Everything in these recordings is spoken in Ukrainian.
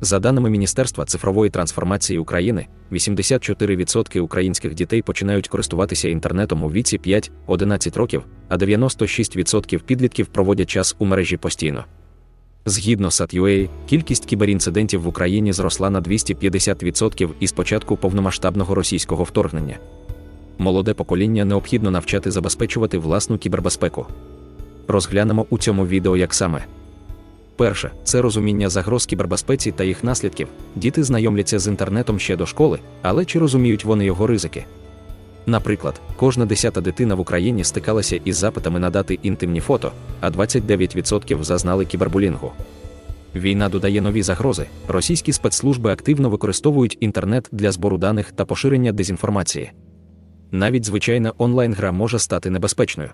За даними Міністерства цифрової трансформації України, 84% українських дітей починають користуватися інтернетом у віці 5-11 років, а 96% підлітків проводять час у мережі постійно. Згідно SAT.UA, кількість кіберінцидентів в Україні зросла на 250% із початку повномасштабного російського вторгнення. Молоде покоління необхідно навчати забезпечувати власну кібербезпеку. Розглянемо у цьому відео, як саме. Перше це розуміння загроз кібербезпеці та їх наслідків. Діти знайомляться з інтернетом ще до школи, але чи розуміють вони його ризики? Наприклад, кожна десята дитина в Україні стикалася із запитами надати інтимні фото, а 29% зазнали кібербулінгу. Війна додає нові загрози. Російські спецслужби активно використовують інтернет для збору даних та поширення дезінформації. Навіть звичайна онлайн-гра може стати небезпечною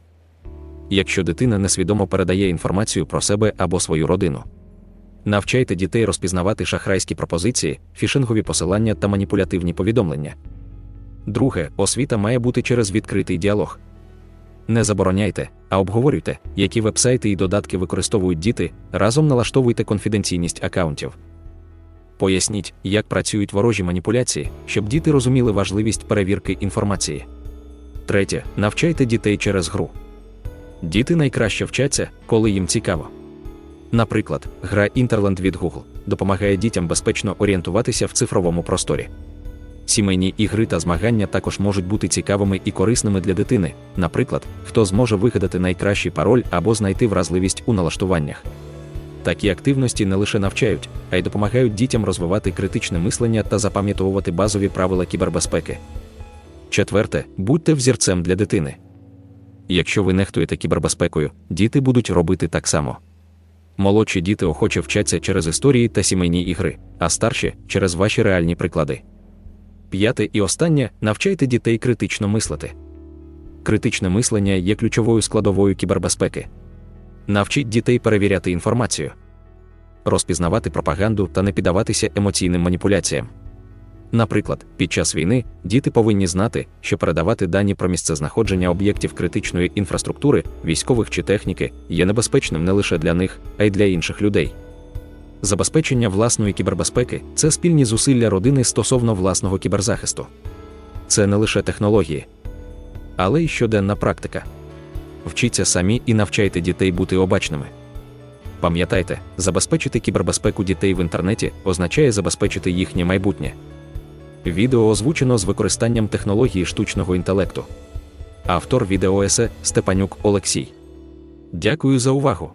якщо дитина несвідомо передає інформацію про себе або свою родину. Навчайте дітей розпізнавати шахрайські пропозиції, фішингові посилання та маніпулятивні повідомлення. Друге, освіта має бути через відкритий діалог. Не забороняйте, а обговорюйте, які вебсайти і додатки використовують діти, разом налаштовуйте конфіденційність акаунтів. Поясніть, як працюють ворожі маніпуляції, щоб діти розуміли важливість перевірки інформації. Третє, навчайте дітей через гру. Діти найкраще вчаться, коли їм цікаво. Наприклад, гра Interland від Google допомагає дітям безпечно орієнтуватися в цифровому просторі. Сімейні ігри та змагання також можуть бути цікавими і корисними для дитини, наприклад, хто зможе вигадати найкращий пароль або знайти вразливість у налаштуваннях. Такі активності не лише навчають, а й допомагають дітям розвивати критичне мислення та запам'ятовувати базові правила кібербезпеки. Четверте, будьте взірцем для дитини. Якщо ви нехтуєте кібербезпекою, діти будуть робити так само. Молодші діти охоче вчаться через історії та сімейні ігри, а старші через ваші реальні приклади. П'яте і останнє навчайте дітей критично мислити. Критичне мислення є ключовою складовою кібербезпеки. Навчіть дітей перевіряти інформацію, розпізнавати пропаганду та не піддаватися емоційним маніпуляціям. Наприклад, під час війни діти повинні знати, що передавати дані про місцезнаходження об'єктів критичної інфраструктури, військових чи техніки є небезпечним не лише для них, а й для інших людей. Забезпечення власної кібербезпеки це спільні зусилля родини стосовно власного кіберзахисту. Це не лише технології, але й щоденна практика. Вчіться самі і навчайте дітей бути обачними. Пам'ятайте, забезпечити кібербезпеку дітей в інтернеті означає забезпечити їхнє майбутнє. Відео озвучено з використанням технології штучного інтелекту. Автор відеоесе Степанюк Олексій. Дякую за увагу!